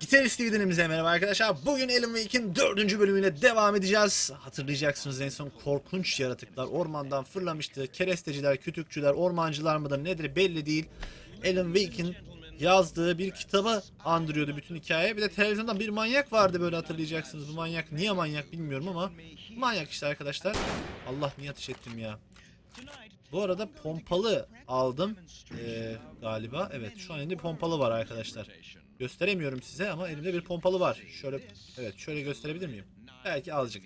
Gitarist TV'denimize merhaba arkadaşlar. Bugün Alan Wake'in dördüncü bölümüyle devam edeceğiz. Hatırlayacaksınız en son korkunç yaratıklar ormandan fırlamıştı. Keresteciler, kütükçüler, ormancılar mıdır nedir belli değil. Alan Wake'in yazdığı bir kitabı andırıyordu bütün hikaye. Bir de televizyonda bir manyak vardı böyle hatırlayacaksınız. Bu manyak niye manyak bilmiyorum ama manyak işte arkadaşlar. Allah niye ateş ettim ya. Bu arada pompalı aldım ee, galiba. Evet şu an elimde pompalı var arkadaşlar. Gösteremiyorum size ama elimde bir pompalı var. Şöyle evet şöyle gösterebilir miyim? Belki azıcık.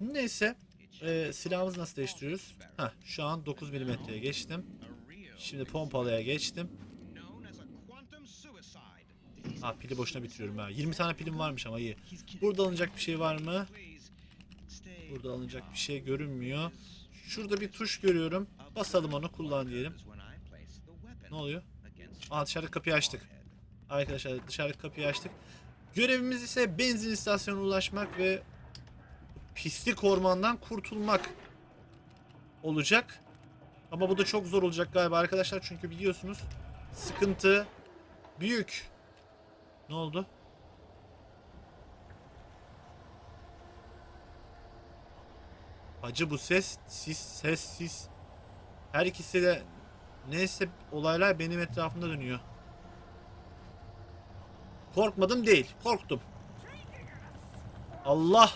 Neyse ee, silahımızı nasıl değiştiriyoruz? Heh, şu an 9 milimetreye geçtim. Şimdi pompalıya geçtim. Ha pili boşuna bitiriyorum ha. 20 tane pilim varmış ama iyi. Burada alınacak bir şey var mı? Burada alınacak bir şey görünmüyor. Şurada bir tuş görüyorum. Basalım onu kullan diyelim. Ne oluyor? Aa dışarı kapıyı açtık. Arkadaşlar dışarı kapıyı açtık. Görevimiz ise benzin istasyonuna ulaşmak ve pislik ormandan kurtulmak olacak. Ama bu da çok zor olacak galiba arkadaşlar çünkü biliyorsunuz sıkıntı büyük. Ne oldu? Hacı bu ses, sis, ses, sis. Her ikisi de neyse olaylar benim etrafımda dönüyor. Korkmadım değil, korktum. Allah!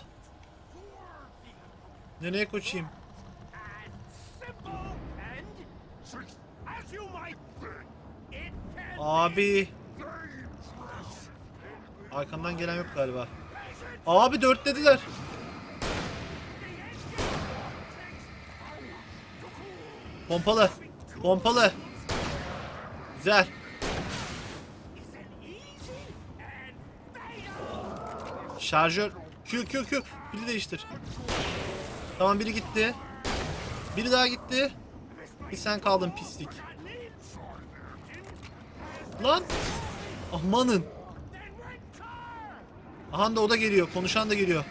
Nereye koşayım? Abi. Arkamdan gelen yok galiba. Abi dörtlediler. Pompalı. Pompalı. Güzel. Şarjör. Q Q Q. Biri değiştir. Tamam biri gitti. Biri daha gitti. Bir sen kaldın pislik. Lan. Amanın. Aha da o da geliyor. Konuşan da geliyor.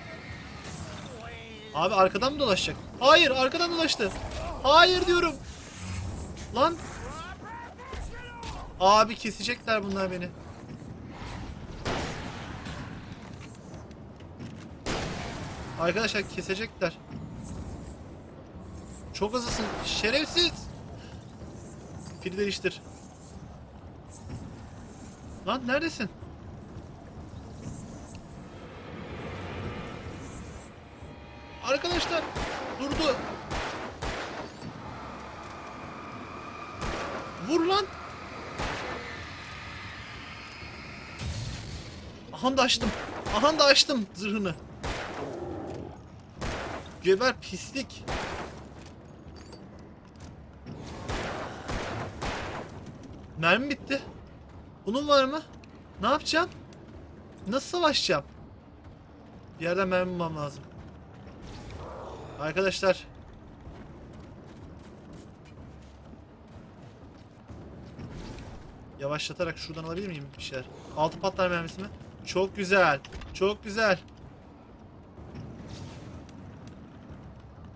Abi arkadan mı dolaşacak? Hayır arkadan dolaştı. Hayır diyorum. Lan. Abi kesecekler bunlar beni. Arkadaşlar kesecekler. Çok hızlısın. Şerefsiz. Pili değiştir. Lan neredesin? Arkadaşlar durdu. Vur lan. Aha da açtım. Aha da açtım zırhını. Geber pislik. Mermi bitti. Bunun var mı? Ne yapacağım? Nasıl savaşacağım? Bir yerden mermi bulmam lazım. Arkadaşlar. Yavaşlatarak şuradan alabilir miyim bir şeyler? Altı patlar mermisi mi? Çok güzel. Çok güzel.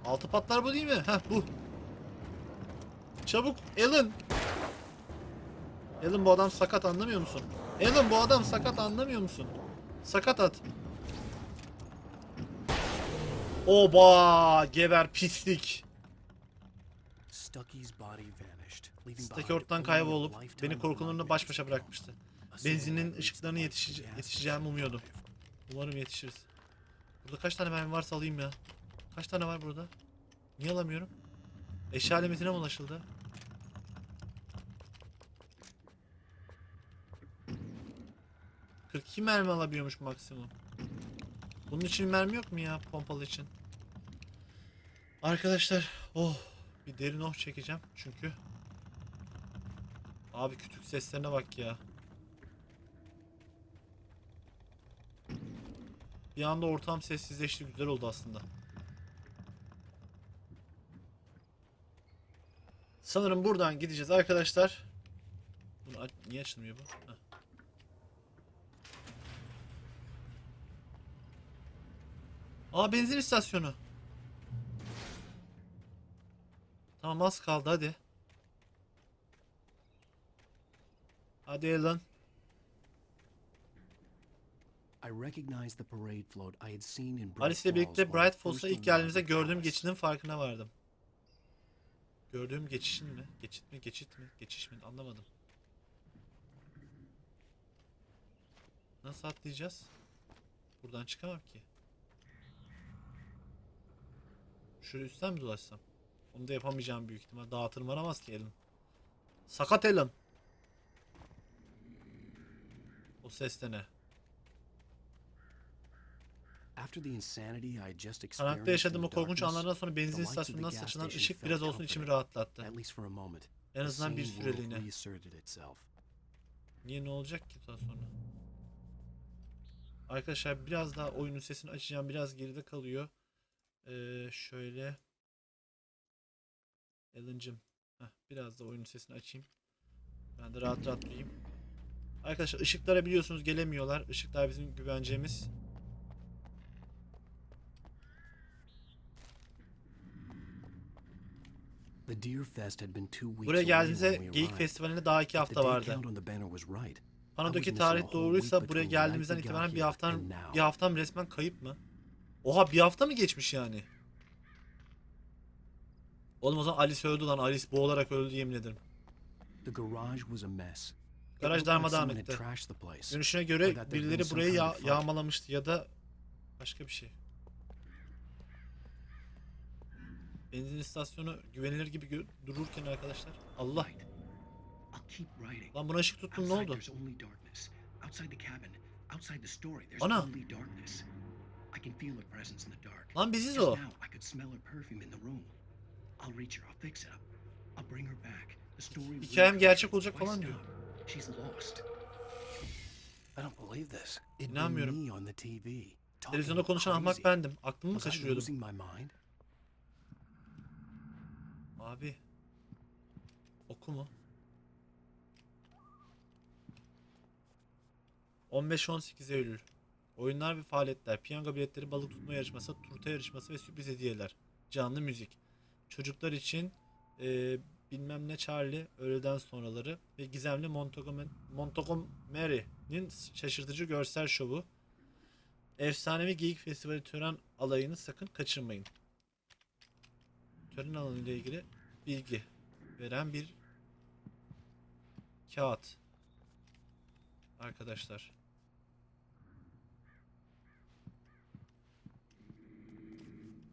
Altı patlar bu değil mi? Heh bu. Çabuk Alan. Alan bu adam sakat anlamıyor musun? Alan bu adam sakat anlamıyor musun? Sakat at. Oba geber pislik. Stucky's body vanished, leaving Stucky ortadan kaybolup beni korkularına baş başa bırakmıştı. Benzinin ışıklarına gas yetişeceğimi umuyordum. Umarım yetişiriz. Burada kaç tane mermi varsa alayım ya. Kaç tane var burada? Niye alamıyorum? Eşya limitine mi ulaşıldı? ...42 mermi alabiliyormuş maksimum. Bunun için mermi yok mu ya pompalı için? Arkadaşlar oh bir derin oh çekeceğim çünkü Abi kütük seslerine bak ya. Bir anda ortam sessizleşti güzel oldu aslında. Sanırım buradan gideceğiz arkadaşlar. Bunu aç- niye açılmıyor bu? Heh. Aa benzin istasyonu. Tamam az kaldı hadi. Hadi lan. I recognized the parade float I had seen in Bright Alice ile birlikte Bright Falls'a ilk geldiğimizde gördüğüm geçidin farkına vardım. Gördüğüm geçişin mi? Geçit mi? Geçit mi? Geçiş mi? Anlamadım. Nasıl atlayacağız? Buradan çıkamam ki. Şöyle üstten mi dolaşsam? Onu da yapamayacağım büyük ihtimal. Daha tırmanamaz ki elim. Sakat elim. O ses de ne? Experienced yaşadığım o korkunç anlardan sonra benzin istasyonundan saçılan ışık biraz olsun içimi rahatlattı. En azından bir süreliğine. Niye ne olacak ki daha sonra? Arkadaşlar biraz daha oyunun sesini açacağım. Biraz geride kalıyor. Ee, şöyle. Alan'cım. Biraz da oyunun sesini açayım. Ben de rahat rahat duyayım. Arkadaşlar ışıklara biliyorsunuz gelemiyorlar. Işıklar bizim güvencemiz. Buraya we Geyik. Festivali'ne daha iki hafta vardı. Panodaki tarih doğruysa buraya geldiğimizden got itibaren bir haftan bir haftam resmen kayıp mı? Oha bir hafta mı geçmiş yani? Oğlum o zaman Alice öldü lan. Alice boğularak öldü yemin ederim. Garaj darmadağın etti. Görünüşüne göre birileri burayı kind ya- of fight. yağmalamıştı ya da başka bir şey. Benzin istasyonu güvenilir gibi dururken arkadaşlar. Allah. Lan buna ışık tuttun ne oldu? there's only darkness. Outside the cabin, outside the story, there's Ana. only darkness. I can feel a presence in the dark. Lan biziz o. now, I could smell her perfume in the room. I'll reach her. I'll fix it up. I'll bring her back. The story. will Hikayem gerçek olacak falan diyor. stop? She's lost. I don't believe this. İnanmıyorum. Televizyonda konuşan ahmak bendim. Aklımı mı kaçırıyordum? Abi. Oku mu? 15-18 Eylül. Oyunlar ve faaliyetler, piyango biletleri, balık tutma yarışması, turta yarışması ve sürpriz hediyeler. Canlı müzik. Çocuklar için e, bilmem ne Charlie öğleden sonraları ve gizemli Montgomery, Montgomery'nin şaşırtıcı görsel şovu. Efsanevi Geyik Festivali tören alayını sakın kaçırmayın. Tören alanı ile ilgili bilgi veren bir kağıt. Arkadaşlar.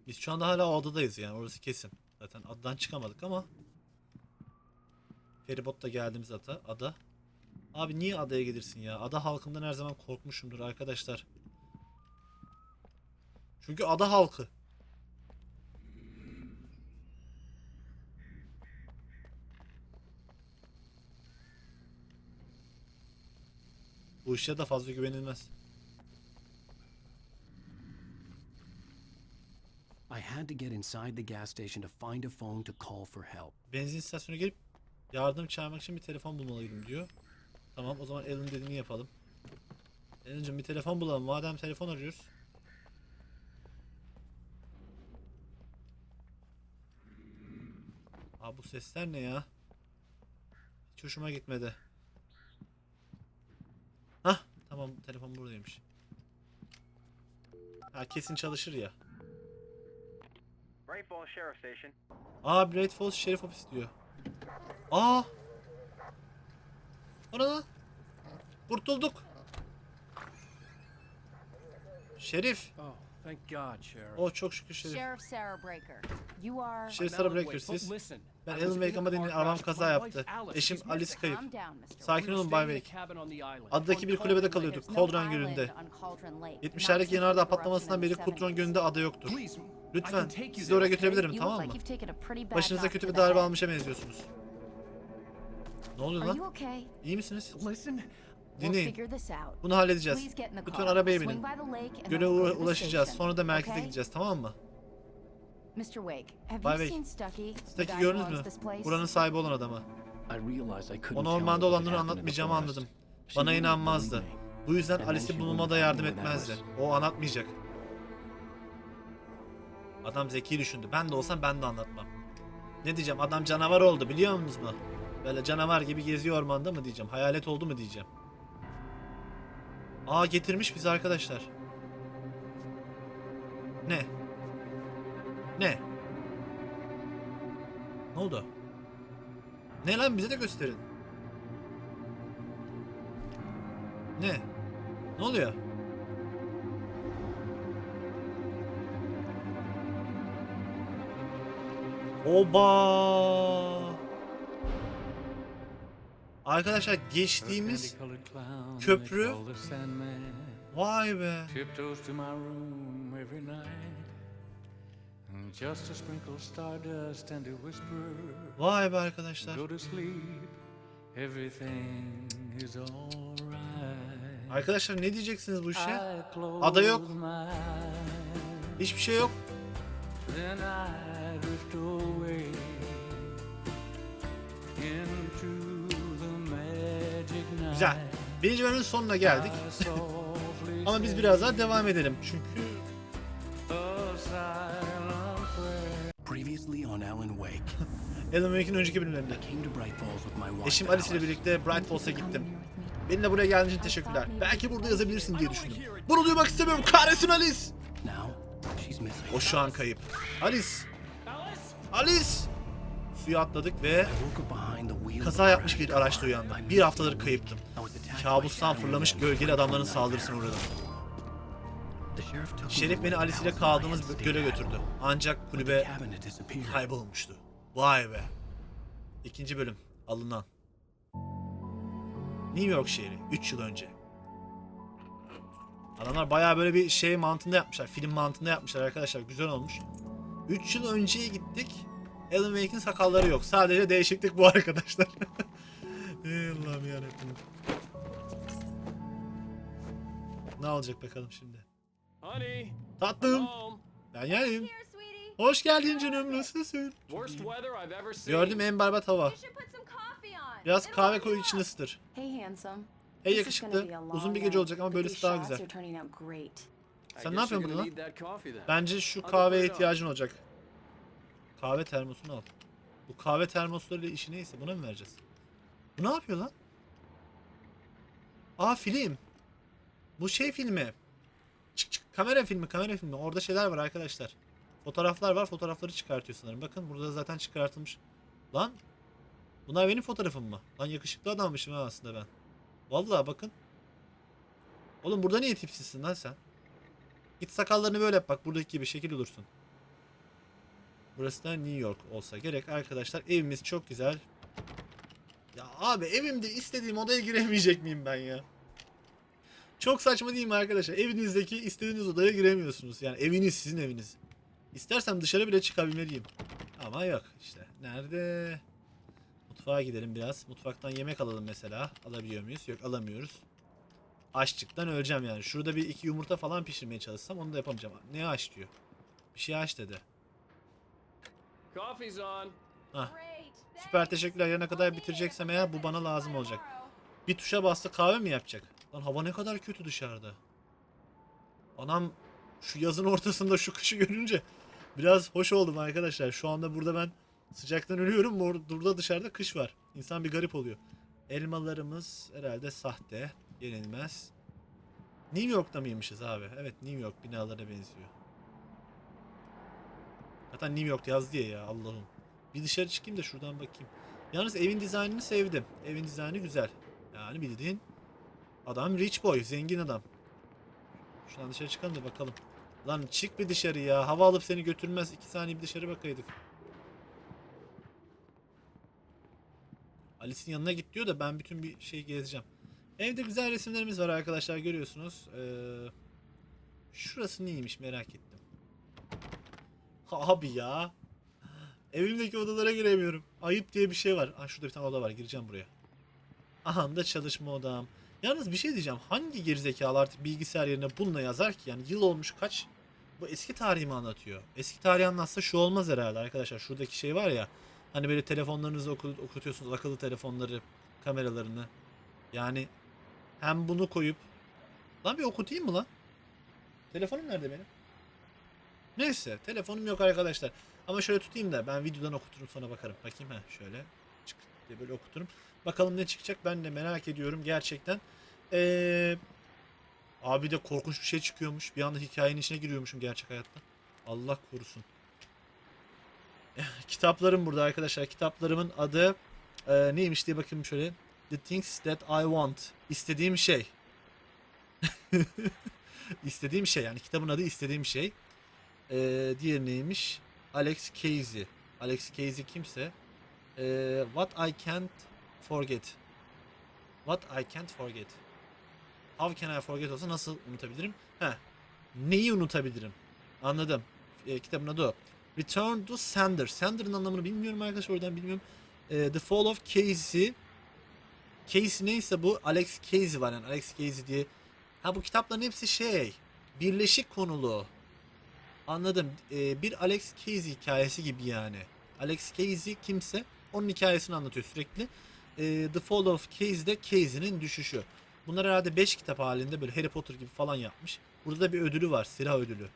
Biz şu anda hala o adadayız yani orası kesin. Zaten adadan çıkamadık ama feribotla geldiğimiz ada, ada. Abi niye adaya gelirsin ya? Ada halkından her zaman korkmuşumdur arkadaşlar. Çünkü ada halkı. Bu işe de fazla güvenilmez. I had to get inside the gas station to find a phone to call for help. Benzin istasyonuna gelip yardım çağırmak için bir telefon bulmalıydım diyor. Tamam o zaman Alan dediğini yapalım. Alan'cım bir telefon bulalım. Madem telefon arıyoruz. Aa bu sesler ne ya? Hiç hoşuma gitmedi. Tamam telefon buradaymış. Ha kesin çalışır ya. Bright Falls Sheriff Station. Aa Bright Falls Şerif Ofis diyor. Aa! Lan? Kurtulduk. Şerif. Oh, thank God, Sheriff. O çok şükür Şerif. Sheriff Sarah Breaker. You are. Şerif Sarah Breaker siz. Listen, Ben Alan Wake ama demin arabam kaza yaptı. Eşim Alice kayıp. Sakin olun Bay Wake. Adadaki bir kulübede kalıyorduk. Cauldron Gölü'nde. island on Cauldron Lake. 70'lerdeki Not yanardağ patlamasından beri Kutron 70s. Gölü'nde ada yoktur. Lütfen sizi oraya götürebilirim tamam mı? Başınıza kötü bir darbe almışa benziyorsunuz. Ne oluyor lan? İyi misiniz? Dinleyin. Bunu halledeceğiz. Lütfen arabaya binin. Göle ulaşacağız. Sonra da merkeze gideceğiz tamam mı? Mr. Wake, have Bay you seen Stucky? the Stucky guy who gördünüz owns mü? this place? Buranın sahibi olan adamı. I realized I couldn't Ona ormanda olanları anlatmayacağımı anladım. Bana inanmazdı. Bu yüzden Alice'i she bulmama da wouldn't yardım etmezdi. O anlatmayacak. Adam zeki düşündü. Ben de olsam ben de anlatmam. Ne diyeceğim? Adam canavar oldu biliyor musunuz mu? Böyle canavar gibi geziyor ormanda mı diyeceğim? Hayalet oldu mu diyeceğim? Aa getirmiş bizi arkadaşlar. Ne? Ne? Ne oldu? Ne lan bize de gösterin. Ne? Ne oluyor? Oba! Arkadaşlar geçtiğimiz köprü- vay be. Just to sprinkle stardust and to whisper, Vay be arkadaşlar. go to sleep, everything is alright. Arkadaşlar ne diyeceksiniz bu işe? Ada yok. Hiçbir şey yok. then I drift away into the magic night. Güzel. Birinci bölümün sonuna geldik. Ama biz biraz daha devam edelim. Çünkü Previously on Alan Wake, Alan Wake'in önceki bölümlerinde. I came to Bright Falls with my wife. Eşim Alice ile birlikte Bright Falls'a gittim. Benimle buraya geldiğin için teşekkürler. Belki burada yazabilirsin diye düşündüm. Bunu duymak istemiyorum. Kahretsin Alice. Now, she's missing. O şu an kayıp. Alice. Alice. Suya atladık ve kaza yapmış bir araçta uyandım. Bir haftadır kayıptım. Kabustan fırlamış gölgeli adamların saldırısına uğradım. Şerif beni Alice ile kaldığımız göle götürdü. Ancak kulübe kaybolmuştu. Vay be. İkinci bölüm. Alınan. New York şehri. 3 yıl önce. Adamlar bayağı böyle bir şey mantığında yapmışlar. Film mantığında yapmışlar arkadaşlar. Güzel olmuş. 3 yıl önceye gittik. Alan Wake'in sakalları yok. Sadece değişiklik bu arkadaşlar. Ey Allah'ım yarabbim. Ne olacak bakalım şimdi. Honey, Tatlım. home. Ben geldim. Here, sweetie. Hoş geldin canım. Nasılsın? Gördüm en berbat hava. Biraz kahve koy up. ısıtır. Hey handsome. Yakışıklı. Uzun bir gece olacak ama böylesi daha güzel. Sen ne yapıyorsun burada lan? Bence şu kahveye ihtiyacın olacak. Kahve termosunu al. Bu kahve termoslarıyla işi neyse buna mı vereceğiz? Bu ne yapıyor lan? Aa film. Bu şey filmi. Çık çık kamera filmi kamera filmi. Orada şeyler var arkadaşlar. Fotoğraflar var fotoğrafları çıkartıyor sanırım. Bakın burada zaten çıkartılmış. Lan. Bunlar benim fotoğrafım mı? Lan yakışıklı adammışım ha aslında ben. Vallahi bakın. Oğlum burada niye tipsizsin lan sen? Git sakallarını böyle yap bak buradaki gibi şekil olursun. Burası da New York olsa gerek arkadaşlar. Evimiz çok güzel. Ya abi evimde istediğim odaya giremeyecek miyim ben ya? Çok saçma değil mi arkadaşlar? Evinizdeki istediğiniz odaya giremiyorsunuz. Yani eviniz sizin eviniz. İstersem dışarı bile çıkabilmeliyim. Ama yok işte. Nerede? Mutfağa gidelim biraz. Mutfaktan yemek alalım mesela. Alabiliyor muyuz? Yok alamıyoruz. Açlıktan öleceğim yani. Şurada bir iki yumurta falan pişirmeye çalışsam onu da yapamayacağım. Ne aç diyor. Bir şey aç dedi. Coffee's on. Hah. Süper teşekkürler. Yarına kadar bitireceksem eğer bu bana lazım olacak. Bir tuşa bastı kahve mi yapacak? Lan hava ne kadar kötü dışarıda. Anam şu yazın ortasında şu kışı görünce biraz hoş oldum arkadaşlar. Şu anda burada ben sıcaktan ölüyorum. Or- Burada dışarıda kış var. İnsan bir garip oluyor. Elmalarımız herhalde sahte. Yenilmez. New York'ta mıymışız abi? Evet New York binalara benziyor. Zaten New York yaz diye ya Allah'ım. Bir dışarı çıkayım da şuradan bakayım. Yalnız evin dizaynını sevdim. Evin dizaynı güzel. Yani bildiğin adam rich boy, zengin adam. Şuradan dışarı çıkalım da bakalım. Lan çık bir dışarı ya. Hava alıp seni götürmez. İki saniye bir dışarı bakaydık. Alice'in yanına git diyor da ben bütün bir şey gezeceğim. Evde güzel resimlerimiz var arkadaşlar görüyorsunuz. Ee, şurası neymiş merak ettim. Abi ya. Evimdeki odalara giremiyorum. Ayıp diye bir şey var. Ah şurada bir tane oda var. Gireceğim buraya. Aha da çalışma odam. Yalnız bir şey diyeceğim. Hangi gerizekalı artık bilgisayar yerine bununla yazar ki? Yani yıl olmuş kaç? Bu eski tarihi mi anlatıyor? Eski tarihi anlatsa şu olmaz herhalde arkadaşlar. Şuradaki şey var ya. Hani böyle telefonlarınızı oku- okutuyorsunuz. Akıllı telefonları, kameralarını. Yani hem bunu koyup Lan bir okutayım mı lan? Telefonum nerede benim? Neyse telefonum yok arkadaşlar. Ama şöyle tutayım da ben videodan okuturum sonra bakarım. Bakayım ha şöyle. Çık diye böyle okuturum. Bakalım ne çıkacak ben de merak ediyorum gerçekten. Ee, Abi de korkunç bir şey çıkıyormuş. Bir anda hikayenin içine giriyormuşum gerçek hayatta. Allah korusun. Kitaplarım burada arkadaşlar. Kitaplarımın adı e, neymiş diye bakayım şöyle. The Things That I Want. İstediğim şey. İstediğim şey yani kitabın adı istediğim şey. E, diğer neymiş? Alex Casey. Alex Casey kimse. E, What I Can't Forget. What I Can't Forget. How can I forget olsa nasıl unutabilirim? He. Neyi unutabilirim? Anladım. E, kitabın adı o. Return to Sender. Sender'ın anlamını bilmiyorum arkadaşlar oradan bilmiyorum. E, The Fall of Casey. Casey neyse bu Alex Casey var yani Alex Casey diye. Ha bu kitapların hepsi şey. Birleşik konulu. Anladım. E, bir Alex Casey hikayesi gibi yani. Alex Casey kimse onun hikayesini anlatıyor sürekli. E, The Fall of Casey'de Casey'nin düşüşü. Bunlar herhalde 5 kitap halinde böyle Harry Potter gibi falan yapmış. Burada da bir ödülü var. Silah ödülü.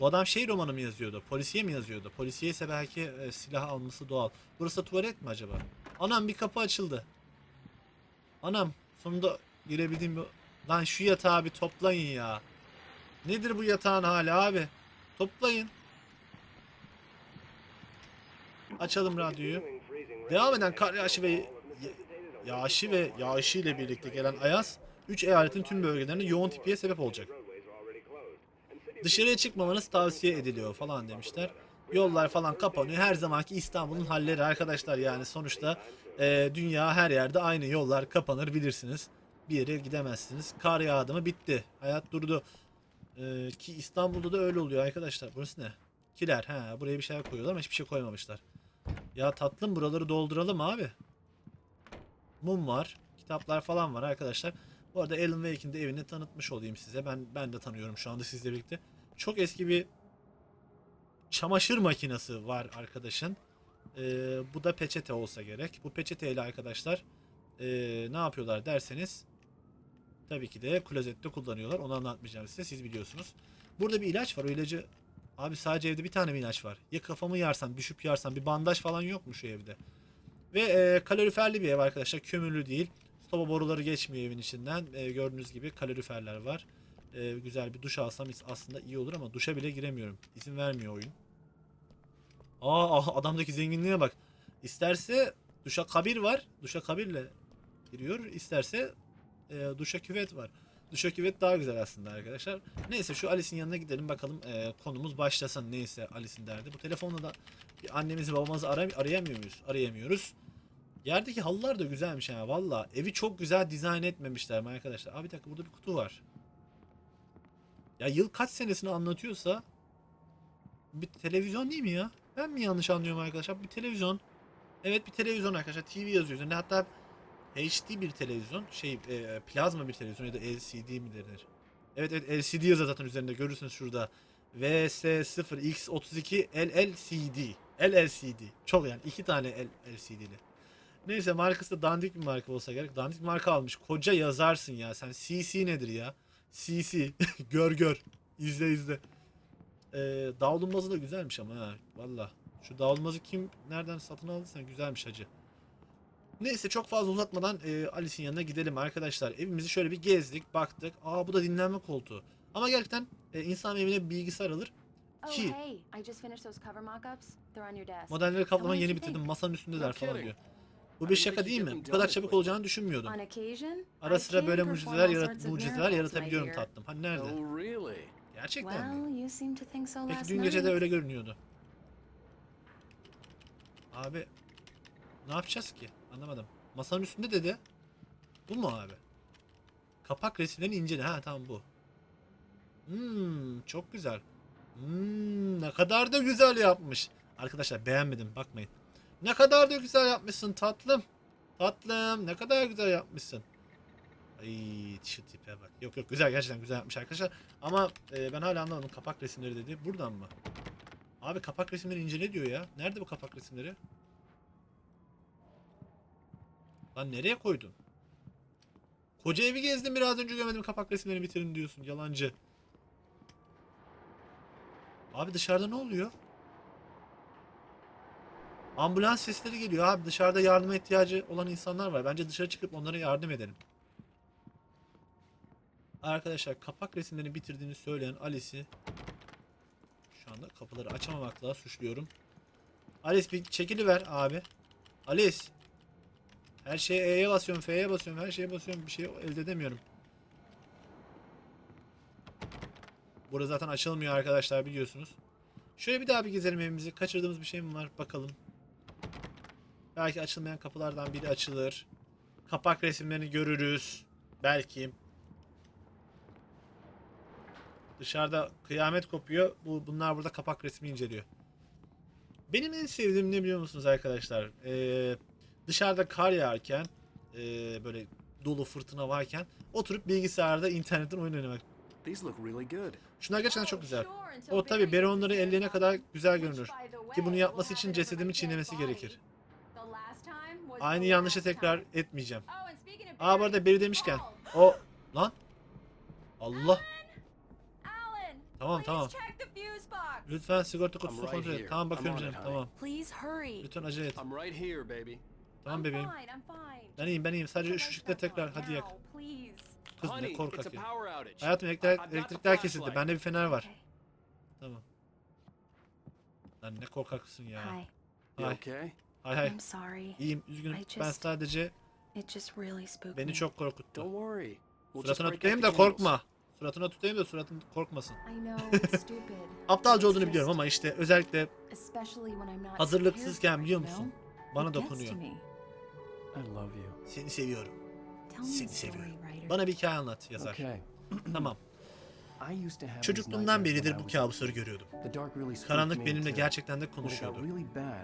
Bu adam şey romanı mı yazıyordu? Polisiye mi yazıyordu? Polisiye ise belki e, silah alması doğal. Burası da tuvalet mi acaba? Anam bir kapı açıldı. Anam sonunda girebildiğim bir... Lan şu yatağı bir toplayın ya. Nedir bu yatağın hali abi? Toplayın. Açalım radyoyu. Devam eden kar yağışı ve yağışı ve yağışı ile birlikte gelen ayaz 3 eyaletin tüm bölgelerinde yoğun tipiye sebep olacak. Dışarıya çıkmamanız tavsiye ediliyor falan demişler. Yollar falan kapanıyor. Her zamanki İstanbul'un halleri arkadaşlar yani sonuçta e, dünya her yerde aynı yollar kapanır bilirsiniz. Bir yere gidemezsiniz. Kar yağdı mı bitti. Hayat durdu. E, ki İstanbul'da da öyle oluyor arkadaşlar. Burası ne? Kiler. Ha, buraya bir şeyler koyuyorlar ama hiçbir şey koymamışlar. Ya tatlım buraları dolduralım abi. Mum var. Kitaplar falan var arkadaşlar. Bu arada Alan Wake'in de evini tanıtmış olayım size. Ben ben de tanıyorum şu anda sizle birlikte. Çok eski bir çamaşır makinesi var arkadaşın. Ee, bu da peçete olsa gerek. Bu peçeteyle arkadaşlar ee, ne yapıyorlar derseniz tabii ki de klozette kullanıyorlar. Onu anlatmayacağım size. Siz biliyorsunuz. Burada bir ilaç var. O ilacı abi sadece evde bir tane mi ilaç var? Ya kafamı yarsam, düşüp yarsam bir bandaj falan yok mu şu evde? Ve e, kaloriferli bir ev arkadaşlar. Kömürlü değil. Soba boruları geçmiyor evin içinden. E, gördüğünüz gibi kaloriferler var. E, güzel bir duş alsam aslında iyi olur ama duşa bile giremiyorum. İzin vermiyor oyun. Aa ah, adamdaki zenginliğe bak. İsterse duşa kabir var. Duşa kabirle giriyor. İsterse e, duşa küvet var. Duşa küvet daha güzel aslında arkadaşlar. Neyse şu Alice'in yanına gidelim bakalım e, konumuz başlasın. Neyse Alice'in derdi. Bu telefonla da annemizi babamızı aray arayamıyor muyuz? Arayamıyoruz. Yerdeki halılar da güzelmiş ha valla. Evi çok güzel dizayn etmemişler mi arkadaşlar? Abi bir dakika burada bir kutu var. Ya yıl kaç senesini anlatıyorsa bir televizyon değil mi ya? Ben mi yanlış anlıyorum arkadaşlar? Bir televizyon. Evet bir televizyon arkadaşlar. TV yazıyor üzerinde. Hatta HD bir televizyon. Şey e, plazma bir televizyon ya da LCD mi denir? Evet evet LCD yazıyor zaten üzerinde. Görürsünüz şurada. VS0X32 LLCD. LLCD. Çok yani iki tane LCD'li. Neyse markası da dandik bir marka olsa gerek. Dandik marka almış. Koca yazarsın ya. Sen CC nedir ya? CC. gör gör. İzle izle. Ee, davlumbazı da güzelmiş ama ha. Valla. Şu davlumbazı kim nereden satın aldıysan güzelmiş hacı. Neyse çok fazla uzatmadan e, Alice'in yanına gidelim arkadaşlar. Evimizi şöyle bir gezdik, baktık. Aa bu da dinlenme koltuğu. Ama gerçekten e, insan evine bir bilgisayar alır. Oh, Ki hey, I just finished those cover mock-ups. They're on your desk. modelleri kaplama What yeni bitirdim. Masanın üstündeler falan diyor. Bu bir şaka değil mi? Bu kadar çabuk olacağını düşünmüyordum. Ara sıra böyle mucizeler, yarat mucizeler yaratabiliyorum tatlım. Hani nerede? Oh? Gerçekten mi? Peki dün gece de öyle görünüyordu. Abi ne yapacağız ki? Anlamadım. Masanın üstünde dedi. Bu mu abi? Kapak resimlerini incele. Ha tamam bu. Hmm, çok güzel. Hmm, ne kadar da güzel yapmış. Arkadaşlar beğenmedim bakmayın. Ne kadar da güzel yapmışsın tatlım. Tatlım ne kadar güzel yapmışsın. Ay şu tipe bak. Yok yok güzel gerçekten güzel yapmış arkadaşlar. Ama e, ben hala anlamadım kapak resimleri dedi. Buradan mı? Abi kapak resimleri incele diyor ya. Nerede bu kapak resimleri? Lan nereye koydun? Koca evi gezdim biraz önce görmedim kapak resimlerini bitirin diyorsun. Yalancı. Abi dışarıda ne oluyor? Ambulans sesleri geliyor abi. Dışarıda yardıma ihtiyacı olan insanlar var. Bence dışarı çıkıp onlara yardım edelim. Arkadaşlar kapak resimlerini bitirdiğini söyleyen Alice'i şu anda kapıları açamamakla suçluyorum. Alice bir çekiliver abi. Alice. Her şeye E'ye basıyorum, F'ye basıyorum, her şeye basıyorum. Bir şey elde edemiyorum. Burada zaten açılmıyor arkadaşlar biliyorsunuz. Şöyle bir daha bir gezelim evimizi. Kaçırdığımız bir şey mi var? Bakalım. Belki açılmayan kapılardan biri açılır. Kapak resimlerini görürüz. Belki. Dışarıda kıyamet kopuyor. Bu, bunlar burada kapak resmi inceliyor. Benim en sevdiğim ne biliyor musunuz arkadaşlar? Ee, dışarıda kar yağarken ee, böyle dolu fırtına varken oturup bilgisayarda internetten oyun oynamak. These look really good. Şunlar gerçekten çok güzel. O tabi Beri onları elleyene kadar güzel görünür. Ki bunu yapması için cesedimi çiğnemesi gerekir. Aynı yanlışı tekrar etmeyeceğim. Aa bu arada Beri demişken. O lan. Allah. Tamam tamam. Lütfen sigorta kutusu I'm right kontrol et. Tamam bakıyorum canım tamam. Lütfen acele et. Tamam bebeğim. Ben iyiyim ben iyiyim. Sadece şu ışıkları tekrar hadi yak. Kız ne korkak ya. Hayatım elektrik, elektrikler kesildi. Bende bir fener var. Tamam. Lan ne korkaksın ya. Hi. Hay okay? hay hay. I'm sorry. İyiyim üzgünüm. Ben sadece It just really spooked beni çok korkuttu. Suratına tutayım da korkma. Suratına tutayım da suratın korkmasın. I know it's stupid. Aptalca olduğunu biliyorum ama işte özellikle hazırlıksızken biliyor musun? Bana dokunuyor. I love you. Seni seviyorum. Seni seviyorum. Bana bir hikaye anlat yazar. Okay. Tamam. Çocukluğumdan beridir bu kabusları görüyordum. Karanlık benimle gerçekten de konuşuyordu.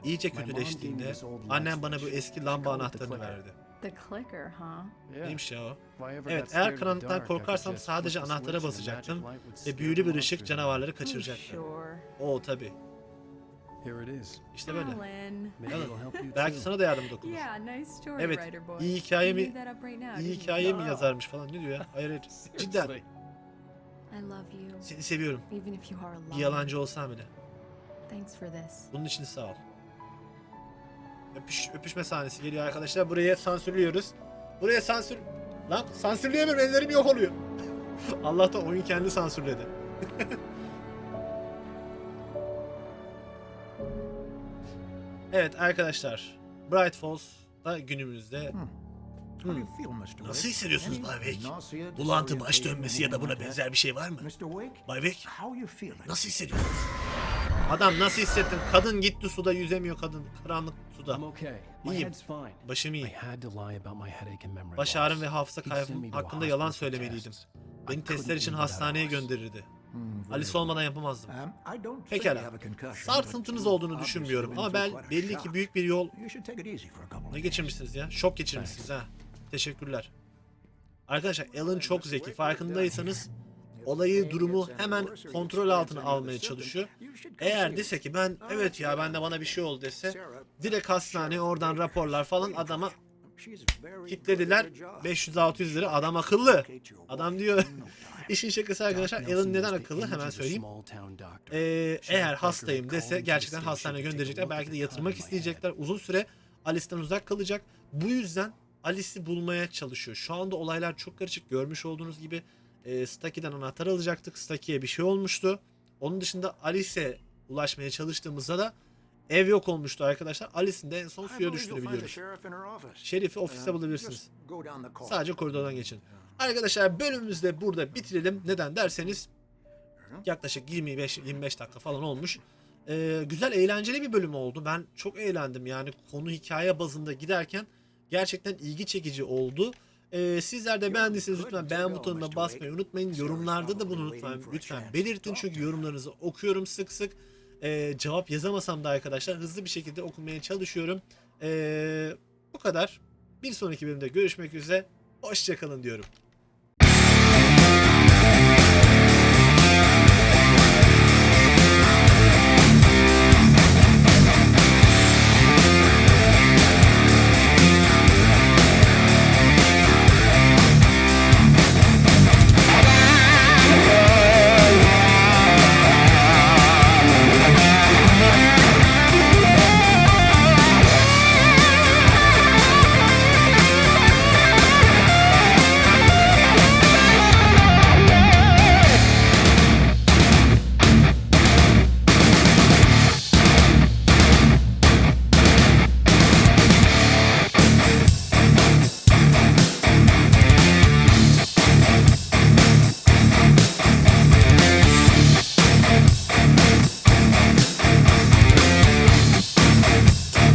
İyice kötüleştiğinde annem bana bu eski lamba anahtarını verdi. The clicker, huh? Yeah. Neymiş ya o? Evet eğer karanlıktan korkarsam sadece anahtara basacaktım ve büyülü bir ışık canavarları kaçıracaktı. O tabi. Here it is. İşte böyle. Alan. Maybe Alan, it'll help you Belki too. sana da yardım dokunur. Yeah, nice story, Evet, writer boy. iyi hikaye You mi- made that up right now, İyi didn't you? hikaye mi yazarmış falan ne diyor ya? Hayır hayır. Cidden. Seriously. I love you, Seni seviyorum. even if you are a Bir liar. yalancı olsam bile. Thanks for this. Bunun için sağ ol. Öpüş, öpüşme sahnesi geliyor arkadaşlar. Buraya sansürlüyoruz. Buraya sansür... Lan sansürleyemiyorum ellerim yok oluyor. Allah'tan oyun kendi sansürledi. evet arkadaşlar. Bright Falls'da günümüzde Mr. Wick? Nasıl hissediyorsunuz Bay nausea, Bulantı, baş dönmesi ya da buna benzer bir şey var mı? Bay feeling? nasıl hissediyorsunuz? Adam nasıl hissettin? Kadın gitti suda yüzemiyor kadın. Karanlık suda. İyiyim. Başım iyi. Baş ağrım ve hafıza kaybım hakkında yalan söylemeliydim. Beni testler için hastaneye gönderirdi. Hmm, Alice olmadan yapamazdım. Um, Pekala. Sarsıntınız olduğunu düşünmüyorum ama ben belli ki büyük bir yol ne geçirmişsiniz ya? Şok geçirmişsiniz ha. Teşekkürler. Arkadaşlar Alan çok zeki. Farkındaysanız olayı, durumu hemen kontrol altına almaya çalışıyor. Eğer dese ki ben evet ya ben de bana bir şey oldu dese direkt hastaneye oradan raporlar falan adama kitlediler 500-600 lira adam akıllı. Adam diyor işin şakası arkadaşlar Alan neden akıllı hemen söyleyeyim. Ee, eğer hastayım dese gerçekten hastaneye gönderecekler. Belki de yatırmak isteyecekler. Uzun süre Alice'den uzak kalacak. Bu yüzden Alice'i bulmaya çalışıyor. Şu anda olaylar çok karışık. Görmüş olduğunuz gibi e, Stacky'den anahtar alacaktık. Stacky'ye bir şey olmuştu. Onun dışında Alice'e ulaşmaya çalıştığımızda da ev yok olmuştu arkadaşlar. Alice'in de en son suya düştüğünü biliyoruz. Şerifi ofiste bulabilirsiniz. Sadece koridordan geçin. Arkadaşlar bölümümüzde burada bitirelim. Neden derseniz yaklaşık 25-25 dakika falan olmuş. Ee, güzel eğlenceli bir bölüm oldu. Ben çok eğlendim yani konu hikaye bazında giderken gerçekten ilgi çekici oldu. Ee, sizler de beğendiyseniz lütfen beğen butonuna basmayı unutmayın. Yorumlarda da bunu lütfen, lütfen belirtin çünkü yorumlarınızı okuyorum sık sık. Ee, cevap yazamasam da arkadaşlar hızlı bir şekilde okumaya çalışıyorum. Ee, bu kadar. Bir sonraki bölümde görüşmek üzere. Hoşçakalın diyorum.